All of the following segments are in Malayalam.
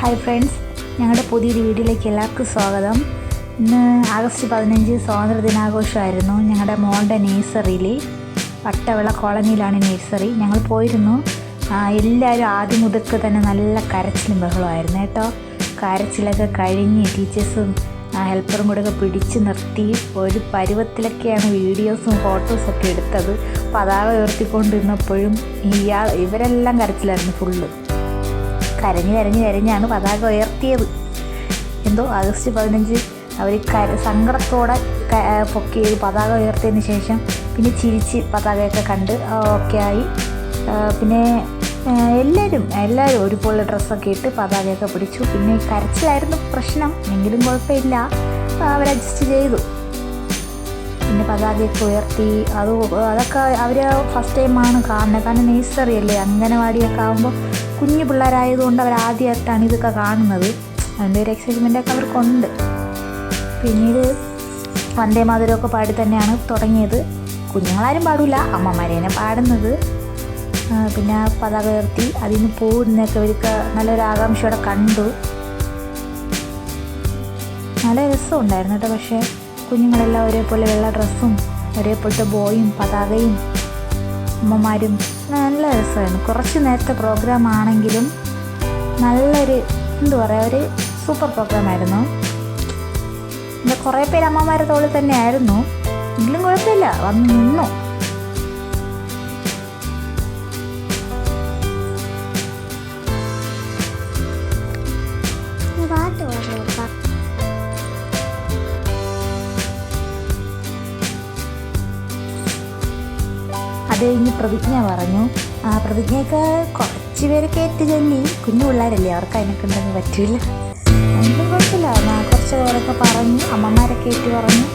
ഹായ് ഫ്രണ്ട്സ് ഞങ്ങളുടെ പുതിയൊരു വീഡിയോയിലേക്ക് എല്ലാവർക്കും സ്വാഗതം. ഇന്ന് ആഗസ്റ്റ് പതിനഞ്ച് സ്വാതന്ത്ര്യ ദിനാഘോഷമായിരുന്നു ഞങ്ങളുടെ മോളുടെ നേഴ്സറിയിൽ വട്ടവിള കോളനിയിലാണ് നേഴ്സറി ഞങ്ങൾ പോയിരുന്നു. എല്ലാവരും ആദ്യം മുതൽക്ക് തന്നെ നല്ല കരച്ചിലും ബഹളമായിരുന്നു കേട്ടോ. കരച്ചിലൊക്കെ കഴിഞ്ഞ് ടീച്ചേഴ്സും ഹെൽപ്പറും കൂടെ ഒക്കെ പിടിച്ച് നിർത്തി. ഒരു പരുവത്തിലൊക്കെയാണ് വീഡിയോസും ഫോട്ടോസും ഒക്കെ എടുത്തത്. പതാക ഉയർത്തിക്കൊണ്ടിരുന്നപ്പോഴും ഇയാൾ ഇവരെല്ലാം കരച്ചിലായിരുന്നു ഫുള്ള് കരഞ്ഞ് കരഞ്ഞു കരഞ്ഞാണ് പതാക ഉയർത്തിയത്. എന്തോ ആഗസ്റ്റ് പതിനഞ്ച് അവർ സങ്കടത്തോടെ പൊക്കി പതാക ഉയർത്തിയതിന് ശേഷം പിന്നെ ചിരിച്ച് പതാകയൊക്കെ കണ്ട് ഒക്കെ ആയി. പിന്നെ എല്ലാവരും എല്ലാവരും ഒരുപോലെ ഡ്രസ്സൊക്കെ ഇട്ട് പതാകയൊക്കെ പിടിച്ചു. പിന്നെ കരച്ചിലായിരുന്നു പ്രശ്നം എങ്കിലും കുഴപ്പമില്ല. അവർ അഡ്ജസ്റ്റ് ചെയ്തു. പിന്നെ പതാകയൊക്കെ ഉയർത്തി. അത് അതൊക്കെ അവർ ഫസ്റ്റ് ടൈമാണ് കാണുന്നത്. കാരണം നേഴ്സറി അല്ലേ ആകുമ്പോൾ കുഞ്ഞു പിള്ളേരായതുകൊണ്ട് അവർ ആദ്യമായിട്ടാണ് ഇതൊക്കെ കാണുന്നത്. അതിന്റെ ഒരു എക്സൈറ്റ്മെന്റൊക്കെ അവർക്കുണ്ട്. പിന്നീട് വന്ദേ മാതരമൊക്കെ പാടി തന്നെയാണ് തുടങ്ങിയത്. കുഞ്ഞുങ്ങളാരും പാടില്ല അമ്മമാരെ തന്നെ പാടുന്നത്. പിന്നെ പതാക ഉയർത്തി അതിന് പോകുന്നൊക്കെ ഇവർക്ക് നല്ലൊരു ആകാംക്ഷയോടെ കണ്ടു. നല്ല രസമുണ്ടായിരുന്നു കേട്ടോ. പക്ഷേ കുഞ്ഞുങ്ങളെല്ലാം ഒരേപോലെ വെള്ള ഡ്രസ്സും ഒരേപോലത്തെ ബോയും പതാകയും അമ്മമാരും നല്ല രസമായിരുന്നു. കുറച്ച് നേരത്തെ പ്രോഗ്രാം ആണെങ്കിലും നല്ലൊരു എന്താ പറയുക ഒരു സൂപ്പർ പ്രോഗ്രാം ആയിരുന്നു. പിന്നെ കുറേ പേര് അമ്മമാരെ തോളിൽ തന്നെ ആയിരുന്നു എങ്കിലും കുഴപ്പമില്ല. വന്ന് നിന്നു. അത് കഴിഞ്ഞ് പ്രതിജ്ഞ പറഞ്ഞു. ആ പ്രതിജ്ഞയൊക്കെ കുറച്ച് പേരൊക്കെ ഏറ്റു കുഞ്ഞു പിള്ളേരല്ലേ അവർക്ക് അതിനൊക്കെ ഉണ്ടെന്ന് പറ്റില്ല എങ്കിലും കുഴപ്പമില്ല. ഞാൻ കുറച്ച് പേരൊക്കെ പറഞ്ഞു അമ്മമാരൊക്കെ ഏറ്റു പറഞ്ഞു.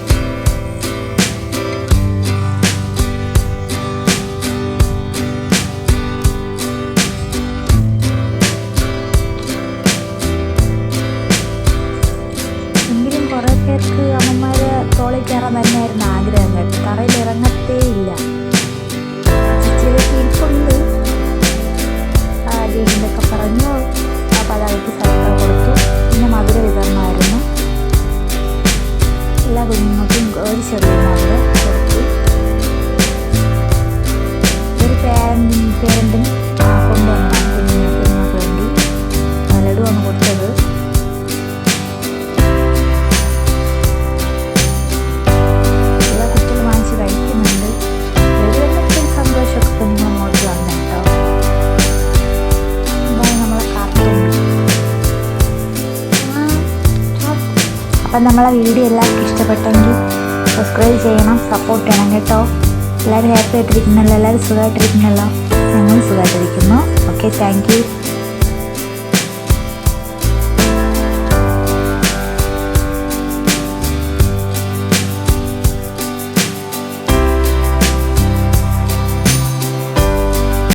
കുറേ അമ്മമാരെ തോളിൽ കയറാൻ തന്നെയായിരുന്നു ആഗ്രഹം കേട്ടോ തറയിൽ ഇറങ്ങത്തേ ഇല്ല. ചിലർക്ക് ഇരിപ്പുണ്ട് ഡേറ്റിന്റെയൊക്കെ പറഞ്ഞു പതാകയ്ക്ക് സ്ഥലത്ത് കൊടുത്തു. പിന്നെ മധുര വിതരണമായിരുന്നു. എല്ലാ കുഞ്ഞുങ്ങൾക്കും ഒരു ചെറിയ മധുര. നമ്മളെ വീഡിയോ എല്ലാവർക്കും ഇഷ്ടപ്പെട്ടെങ്കിൽ സബ്സ്ക്രൈബ് ചെയ്യണം സപ്പോർട്ട് ചെയ്യണം കേട്ടോ. എല്ലാവരും ഹാപ്പി ആയിട്ടിരിക്കുന്നല്ലോ എല്ലാവരും സുഖമായിട്ടിരിക്കുന്നല്ലോ. ഞങ്ങൾ സുഖമായിട്ടിരിക്കുന്നു. Okay thank you